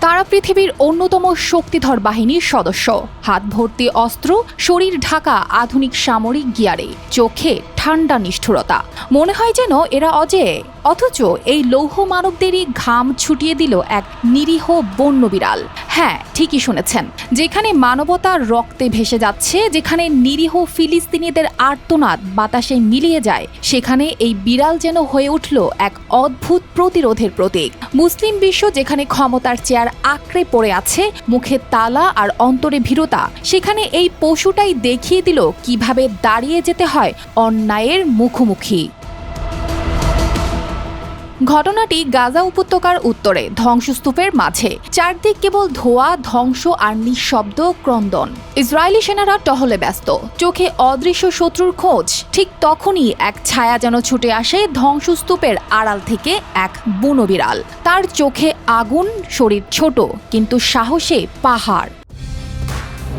তারা পৃথিবীর অন্যতম শক্তিধর বাহিনীর সদস্য। হাত ভর্তি অস্ত্র, শরীর ঢাকা, আধুনিক সামরিক গিয়ারে, চোখে ঠান্ডা নিষ্ঠুরতা। মনে হয় যেন এরা অজেয়, অথচ এই লৌহ মানবদেরই ঘাম ছুটিয়ে দিল এক নিরীহ বন্য বিড়াল। হ্যাঁ ঠিকই শুনেছেন। যেখানে মানবতার রক্তে ভেসে যাচ্ছে, যেখানে নিরীহ ফিলিস্তিনিদের আর্তনাদ বাতাসে মিলিয়ে যায়, সেখানে এই বিড়াল যেন হয়ে উঠল এক অদ্ভুত প্রতিরোধের প্রতীক। মুসলিম বিশ্ব যেখানে ক্ষমতার চেয়ার আঁকড়ে পড়ে আছে, মুখে তালা আর অন্তরে ভীরতা, সেখানে এই পশুটাই দেখিয়ে দিল কীভাবে দাঁড়িয়ে যেতে হয় অন্যায়ের মুখোমুখি। ঘটনাটি গাজা উপত্যকার উত্তরে, ধ্বংসস্তূপের মাঝে। চারদিক কেবল ধোয়া, ধ্বংস আর নিঃশব্দ ক্রন্দন। ইসরায়েলি সেনারা টহলে ব্যস্ত। চোখে অদৃশ্য শত্রুর খোঁজ। ঠিক তখনই এক ছায়া যেন ছুটে আসে ধ্বংসস্তূপের আড়াল থেকে এক বুনো বিড়াল তার চোখে আগুন, শরীর ছোট, কিন্তু সাহসে পাহাড়।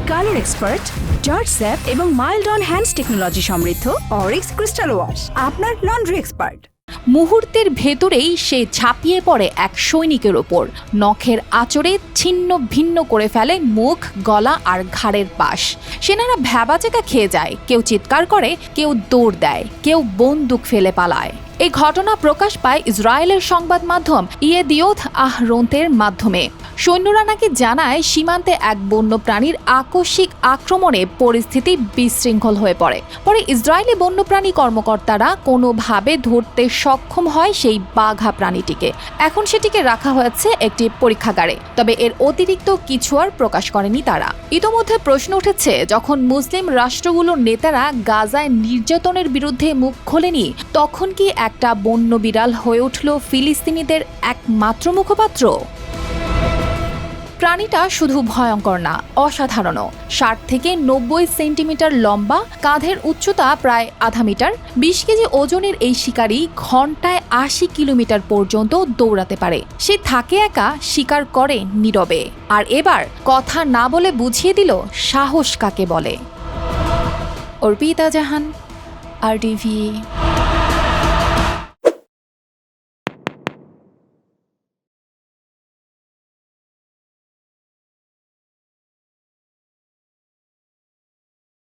কালার এক্সপার্ট, জর্জ স্যাপ এবং মাইল্ড অন হ্যান্ডস টেকনোলজি সমৃদ্ধ অরিক্স ক্রিস্টাল ওয়াশ, আপনার লন্ড্রি এক্সপার্ট। মুহূর্তের ভেতরেই সে ঝাঁপিয়ে পড়ে এক সৈনিকের ওপর। নখের আচরে ছিন্ন ভিন্ন করে ফেলে মুখ, গলা আর ঘাড়ের পাশ। সেনারা ভ্যাবাচেকা খেয়ে যায়, কেউ চিৎকার করে, কেউ দৌড় দেয়, কেউ বন্দুক ফেলে পালায়। এই ঘটনা প্রকাশ পায় ইসরায়েলের সংবাদ মাধ্যম ইয়েদিওথ আহরন্তের মাধ্যমে। সৈন্যরা নাকি জানায় সীমান্তে এক বন্য প্রাণীর আকস্মিক আক্রমণে পরিস্থিতি বিশৃঙ্খল হয়ে পড়ে। পরে ইসরায়েলি বন্যপ্রাণী কর্মকর্তারা কোনোভাবে ধরতে সক্ষম হয় সেই বাঘা প্রাণীটিকে। এখন সেটিকে রাখা হয়েছে একটি পরীক্ষাগারে, তবে এর অতিরিক্ত কিছু আর প্রকাশ করেনি তারা। ইতোমধ্যে প্রশ্ন উঠেছে, যখন মুসলিম রাষ্ট্রগুলোর নেতারা গাজায় নির্যাতনের বিরুদ্ধে মুখ খোলেনি, তখন কি একটা বন্য বিড়াল হয়ে উঠল ফিলিস্তিনিদের একমাত্র মুখপাত্র? প্রাণীটা শুধু ভয়ঙ্কর না অসাধারণ ষাট থেকে নব্বই সেন্টিমিটার লম্বা, কাঁধের উচ্চতা প্রায় আধা মিটার। বিশ কেজি ওজনের এই শিকারী ঘন্টায় আশি কিলোমিটার পর্যন্ত দৌড়াতে পারে। সে থাকে একা, শিকার করে নীরবে। আর এবার কথা না বলে বুঝিয়ে দিল, সাহস কাকে বলে। অর্পিতা জাহান, আর টিভি